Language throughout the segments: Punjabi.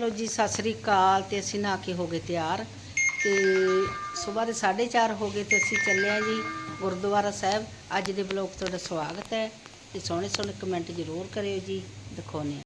ਚਲੋ ਜੀ, ਸਤਿ ਸ੍ਰੀ ਅਕਾਲ ਤੇ ਅਸੀਂ ਨਹਾ ਕੇ ਹੋ ਗਏ ਤਿਆਰ ਤੇ ਸਵੇਰ ਦੇ 4:30 ਹੋ ਗਏ ਤੇ ਅਸੀਂ ਚੱਲੇ ਆ ਜੀ ਗੁਰਦੁਆਰਾ ਸਾਹਿਬ। ਅੱਜ ਦੇ ਬਲੌਗ ਤੁਹਾਡਾ ਸਵਾਗਤ ਹੈ ਤੇ ਸੋਹਣੇ ਸੋਹਣੇ ਕਮੈਂਟ ਜ਼ਰੂਰ ਕਰਿਓ ਜੀ ਦਿਖਾਉਣੇ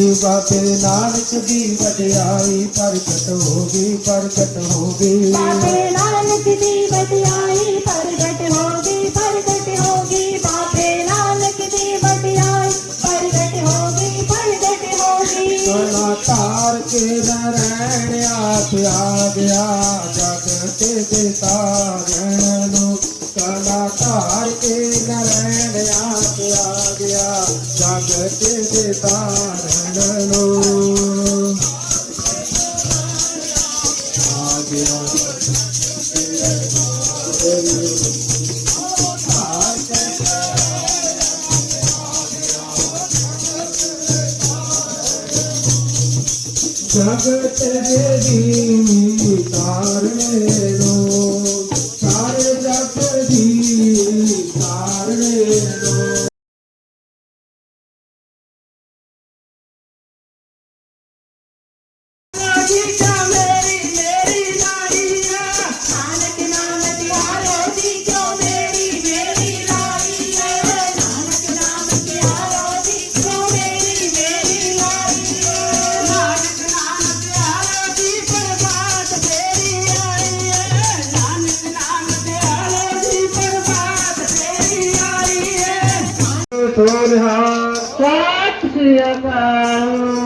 ਹੋ ਗਈ ਬਾਬੇ ਨਾਨਕ ਦੀ ਵਡਿਆਈ ਪ੍ਰਗਟ ਹੋ ਗਈ ਪ੍ਰਗਟ ਹੋ ਗਈ ਬਾਬੇ ਨਾਨਕ ਦੀ ਵਡਿਆਈ ਪ੍ਰਗਟ ਹੋ ਗਈ ਪ੍ਰਗਟ ਹੋ ਗਈ ਬਾਬੇ ਨਾਨਕ ਦੀ ਵਡਿਆਈ ਪ੍ਰਗਟ ਹੋ ਗਈ ਪ੍ਰਗਟ ਹੋ ਗਈ ਕਲਾ ਧਾਰ ਕੇ ਨਰੈਣ ਆਪ ਆ ਗਿਆ ਜਗ ਤੇ ਦੇ ਤਾਰਨ ਨੂੰ। ਕਲਾ ਧਾਰ ਕੇ ਜਗਤ ਦੀ ਤਾਰਨੇ يفعلون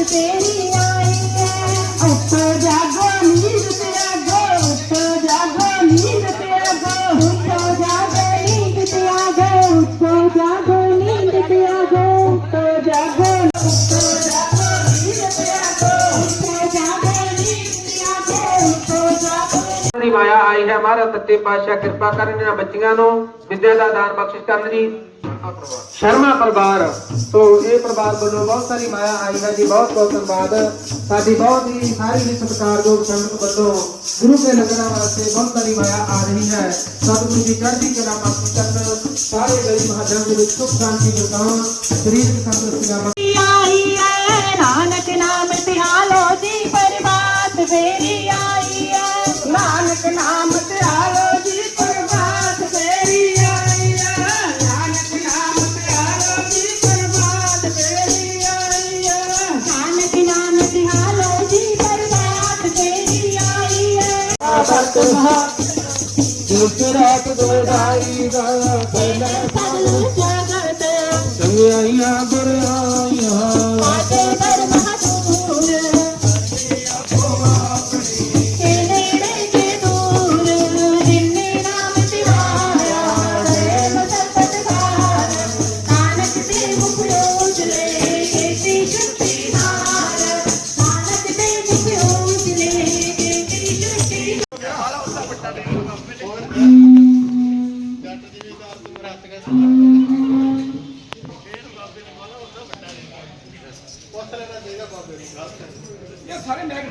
ਪਰਬਾਤ ਤੇਰੀ ਆਈ ਹੈ ਉੱਠੋ ਜਾਗੋ ਨੀਂਦ ਤੇ ਆਗੋ ਉੱਠੋ ਜਾਗੋ ਨੀਂਦ ਤੇ ਆਗੋ ਉੱਠੋ ਜਾਗੋ ਨੀਂਦ ਤੇ ਆਗੋ ਉੱਠੋ ਜਾਗੋ ਨੀਂਦ ਤੇ ਆਗੋ ਉੱਠੋ ਜਾਗੋ ਉੱਠੋ ਜਾਗੋ ਨੀਂਦ ਤੇ ਆਗੋ ਉੱਠੋ ਜਾਗੋ ਨੀਂਦ ਤੇ ਆਗੋ ਉੱਠੋ ਜਾਗੋ ਦੀ ਮਾਇਆ ਆਈ ਹੈ ਮਹਾਰਾਜ ਸੱਚੇ ਪਾਤਸ਼ਾਹ, ਕਿਰਪਾ ਕਰਨ ਇਹਨਾਂ ਬੱਚੀਆਂ ਨੂੰ, ਵਿਦਿਆ ਦਾ ਦਾਨ ਬਖਸ਼ਿਸ਼ ਕਰਨ ਜੀ। ਸ਼ਰਮਾ ਪਰਿਵਾਰ। ਤੋਂ ਇਹ ਪਰਿਵਾਰ ਵੱਲੋਂ ਬਹੁਤ ਸਾਰੀ ਮਾਇਆ ਆਈ ਹੈ ਜੀ, ਬਹੁਤ ਬਹੁਤ ਧੰਨਵਾਦ। ਸਾਡੀ ਬਹੁਤ ਹੀ ਸਾਰੀ ਹੀ ਸਤਿਕਾਰਯੋਗ ਸੰਗਤ ਵੱਲੋਂ ਗੁਰੂ ਦੇ ਲੰਗਰਾਂ ਵਾਸਤੇ ਬਹੁਤ ਸਾਰੀ ਮਾਇਆ ਆ ਰਹੀ ਹੈ। ਸਤਿਗੁਰੂ ਦੀ ਚੜ੍ਹਦੀ ਕਲਾ ਬਖਸ਼ਿਸ਼ ਕਰਨ ਸਾਰੇ ਗਰੀਬ ਮਹਾਜਨ ਦੇ ਵਿੱਚ ਸੁਖ ਸ਼ਾਂਤੀ ਬਰਤਾਉਣ ਸਰੀਰਕ ਤੰਦਰੁਸਤੀਆਂ ਆਈ ਹੈ ਜਿਸ ਰਾਤ ਦੋੜਾਈ ਦਾ ਪਹਿਲਾ ਸਗਲ ਜਗਤ ਚੰਗਿਆਈਆਂ ਬੁਰਾਈਆਂ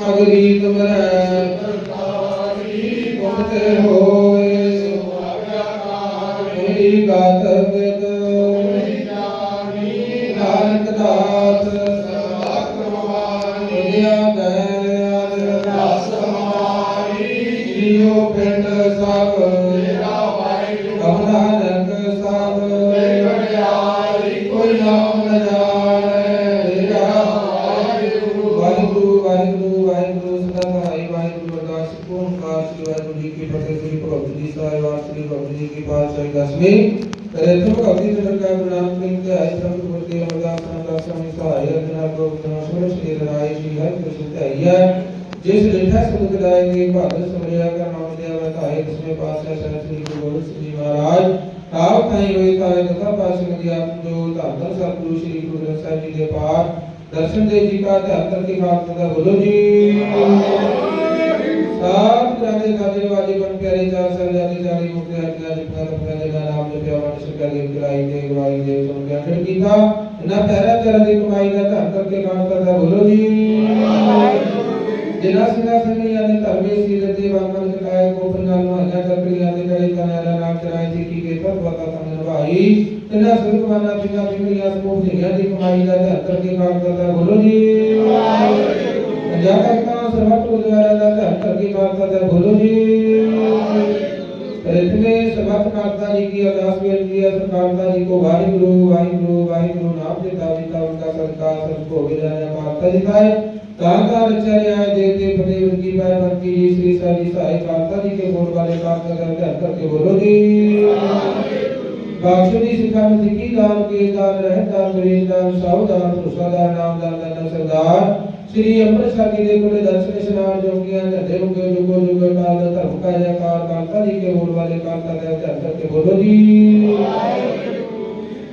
ਮਗਰੀ ਤੁਮਰੈ ਸਰਕਾਰੀ ਗੁਣਤੇ ਹੋਏ ਸ੍ਰੀ ਭਗਵਤ ਜੀ ਸਾਹਿਬ ਵਾਰ ਸ੍ਰੀ ਭਗਵਤ ਜੀ ਕੀ ਪਾਤਸ਼ਾਹੀ ਦਸਵੀਂ ਕਰੇ ਤੁਮ ਭਗਵਤੀ ਨਦਰ ਕਾ ਪ੍ਰਣਾਮ ਕਰਿ ਤੇ ਆਇ ਸੰਤ ਗੁਰ ਕੇ ਅਰਦਾਸ ਨਾਮ ਦਾ ਸ੍ਵਾਮੀ ਸਹਾਈ ਅਰਜਨਾ ਕੋ ਬਦਨਾ ਸੁਰ ਸ੍ਰੀ ਰਾਈ ਸ੍ਰੀ ਹਰਿ ਕ੍ਰਿਸ਼ਨ ਧਈਆ ਜਿਸ ਲਿਖਾ ਸੁਖ ਦਾਇਗੇ ਭਾਦਰ ਸਮਰਿਆ ਕਾ ਨਾਮ ਲਿਆ ਵਤਾਏ ਦਸਵੇਂ ਪਾਤਸ਼ਾਹ ਸ੍ਰੀ ਸ੍ਰੀ ਗੁਰੂ ਗੋਬਿੰਦ ਸਿੰਘ ਜੀ ਮਹਾਰਾਜ। ਆਪ ਥਾਈ ਹੋਏ ਤਾਏ ਦਸਾ ਪਾਤਸ਼ਾਹ ਦੀ ਆਪ ਜੋ ਧੰਨ ਸਤਿਗੁਰੂ ਸ੍ਰੀ ਗੁਰੂ ਗ੍ਰੰਥ ਸਾਹਿਬ ਜੀ ਦੇ ਪਾਠ। ਦਰਸ਼ਨ ਦੇ ਜੀ ਕਾ ਧਿਆਨ ਕਰਕੇ ਖਾਲਸਾ ਦਾ ਬੋਲੋ ਜੀ ਸਾਧ ਜਾਣੇ ਸਾਜੇ ਵਾਲੀ ਬਨ ਪਿਆਰੇ ਚਾਰ ਸਰ ਜਾਨੇ ਜਾਣੀ ਮੁਕਤੇ ਅਟਿਆ ਜਿਪਨਾ ਰਪਨਾ ਦੇ ਨਾਮ ਜਪਿਆ ਵਟ ਸ਼ਿਕਾ ਦੀ ਕਰਾਈ ਦੇ ਗਵਾਈ ਦੇ ਸੁਣ ਗਿਆਨ ਕੀਤਾ। ਇਹਨਾਂ ਪਿਆਰਾ ਪਿਆਰਾ ਦੀ ਕਮਾਈ ਦਾ ਧੰਨ ਕਰਕੇ ਖਾਲਸਾ ਦਾ ਬੋਲੋ ਜੀ। ਜਿਨਾ ਸਿੰਘਾ ਸਿੰਘੀਆਂ ਨੇ ਧਰਮੇ ਸੀਰਤ ਦੇ ਵਾਂਗਨ ਚਕਾਏ ਕੋ ਪੰਜਾਂ ਮਹਾਜਾ ਚੱਕਰੀਆਂ ਦੇ ਗੜੇ ਕਨਾਰਾ ਨਾਮ ਚਰਾਏ ਸੀ ਕੀ ਕੇ ਪਤ ਪਤਾ ਸਮਝ ਭਾਈ। ਤਿਨਾ ਸੁਰਗਵਾਨਾ ਸਿੰਘਾ ਸਿੰਘੀਆਂ ਸਮੂਹ ਢੀਆਂ ਦੀ ਕਮਾਈ ਦਾ ਧੰਨ ਕਰਕੇ ਖਾਲਸਾ ਦਾ ਬੋਲੋ ਜੀ। ਜਾ ਕਰਤਾ ਸਰਬੱਤ ਗੁਰਦੁਆਰਾ ਦਾ ਧੰਨ माता बोलो जी इतने समर्थ माता जी की अरदास में लिया माता जी को भाई गुरु भाई गुरु भाई गुरु नाम देता जी का उनका संस्कार सबको अभिजाना माता जी का कांता रक्षा न्याय देते फतेह उनकी पाय भक्ति जी, श्री सारी साई कांता जी के बोल वाले कांता करके हर करके बोलो जी बाक्षुरी शिखा में सिक्की दान के दान रह दान गरीब दान साहु दान सुसा दान नाम दान दान सरदार ਸ੍ਰੀ ਅੰਮ੍ਰਿਤਸਰ ਜੀ ਦੇ ਕੋਲੇ ਦਰਸ਼ਨ ਇਸ਼ਨਾਨ ਜੋਗੀਆਂ ਝੰਡੇ ਰੁਕੇ ਜੁਗੋ ਜੁਗ ਕਾਲ ਦਾ ਧਰਮ ਕਾ ਜੈਕਾਰ ਕਾਲਤਾ ਜੀ ਕੇ ਬੋਲ ਵਾਲੇ ਕਾਲਤਾ ਦੇ ਧਰਮ ਕਰਕੇ ਬੋਲੋ ਜੀ।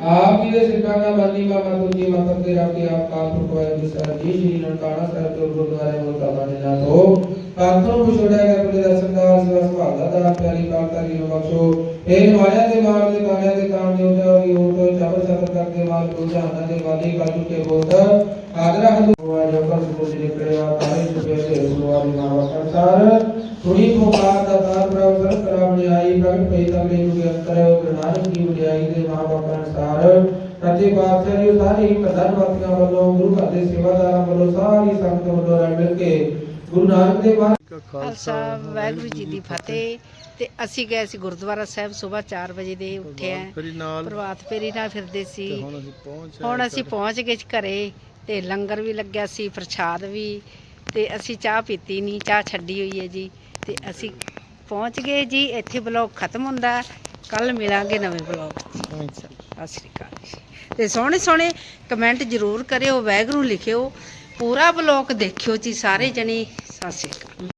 ਆਪ ਜੀ ਦੇ ਸਿੱਖਾਂ ਦਾ ਬਾਨੀ ਮਾਮਾ ਤੁਜੀ ਮਾਤਾ ਤੇ ਰੱਖੇ ਆਪ ਕਾਲ ਪੁਰਖਵਾਏ ਜੀ ਸਰ ਜੀ, ਸ਼੍ਰੀ ਨਨਕਾਣਾ ਸਾਹਿਬ ਤੋਂ ਗੁਰਦੁਆਰੇ ਮੁਲਤਾ ਬਾਣੇ ਨਾ ਤੋਂ ਪਾਤੋਂ ਨੂੰ ਛੋੜਿਆ ਗਿਆ ਕੋਲੇ ਦਰਸ਼ਨਦਾਰ ਸੇਵਾ ਸੁਭਾਗਾ ਦਾ ਪਿਆਰੀ ਕਾਲਤਾ ਜੀ ਨੂੰ ਬਖਸ਼ੋ। ਇਹ ਨਵਾਲਿਆਂ ਦੇ ਮਾਰ ਦੇ ਗਾਣਿਆਂ ਦੇ ਕਾਮ ਦੇ ਉਠਾ ਦੀ ਹੋਰ ਤੋਂ ਚਬਰ ਸਬਰ ਕਰਦੇ ਮਾਲ ਕੋ ਜਾਣਾ ਦੇ ਵਾਲੀ ਕਾਜੂ ਕੇ ਬੋਤ ਆਦਰਾ ਹਦੂ ਹੋਆ ਜੋ ਕਰ ਸੁਣ ਜੀ ਕਰਿਆ ਤਾਰੇ ਸੁਪੇ ਤੇ ਗੁਰਵਾਰੀ ਨਾਮ ਸੰਸਾਰ। ਥੋੜੀ ਪੁਕਾਰ ਦਾ ਤਾਰ ਪ੍ਰਭ ਸਰ ਕਰਾ ਬਣਾਈ ਪ੍ਰਗਟ ਪਈ ਤਬਲੇ ਨੂੰ ਦੇ ਅੰਤਰ ਗੁਰੂ ਨਾਨਕ ਦੀ ਵਡਿਆਈ ਦੇ ਮਹਾਂਪੁਰਖਾਂ ਅਨੁਸਾਰ ਸੱਚੇ ਪਾਤਸ਼ਾਹ ਜੀ ਸਾਰੇ ਹੀ ਪ੍ਰਧਾਨ ਵਾਸੀਆਂ ਵੱਲੋਂ, ਗੁਰੂ ਘਰ ਦੇ ਸੇਵਾਦਾਰਾਂ ਵੱਲੋਂ ਸਾਰੀ ਸੰਗਤ ਵੱਲੋਂ ਰਲ ਮਿਲ ਕੇ ਗੁਰੂ ਨਾਨਕ ਦੇ ਬਾਰੇ ਖਾਲਸਾ ਵਾਹਿਗੁਰੂ ਜੀ ਦੀ ਫਤਿਹ। ਤੇ ਅਸੀਂ ਗਏ ਸੀ ਗੁਰਦੁਆਰਾ ਸਾਹਿਬ ਸਵੇਰ 4 ਵਜੇ ਦੇ ਉੱਠੇ ਆ। ਫੇਰੀ ਨਾਲ। ਪ੍ਰਭਾਤ ਫੇਰੀ ਨਾਲ ਫਿਰਦੇ ਸੀ। ਤੇ ਹੁਣ ਅਸੀਂ ਪਹੁੰਚ ਹੁਣ ਅਸੀਂ ਪਹੁੰਚ ਗਏ ਸੀ ਘਰੇ ਤੇ ਲੰਗਰ ਵੀ ਲੱਗਿਆ ਸੀ ਪ੍ਰਸ਼ਾਦ ਵੀ। ਤੇ ਅਸੀਂ ਚਾਹ ਪੀਤੀ ਨਹੀਂ ਚਾਹ ਛੱਡੀ ਹੋਈ ਹੈ ਜੀ। ਤੇ ਅਸੀਂ ਪਹੁੰਚ ਗਏ ਜੀ ਇੱਥੇ ਬਲੌਗ ਖਤਮ ਹੁੰਦਾ। ਕੱਲ ਮਿਲਾਂਗੇ ਨਵੇਂ ਬਲੌਗ ਸਤਿ ਸ਼੍ਰੀ ਅਕਾਲ ਜੀ। ਤੇ ਸੋਹਣੇ ਸੋਹਣੇ ਕਮੈਂਟ ਜ਼ਰੂਰ ਕਰਿਓ ਵੈਗਰੂ ਲਿਖਿਓ। ਪੂਰਾ ਬਲੌਗ ਦੇਖਿਓ ਜੀ ਸਾਰੇ ਜਣੇ। ਸਤਿ ਸ਼੍ਰੀ ਅਕਾਲ।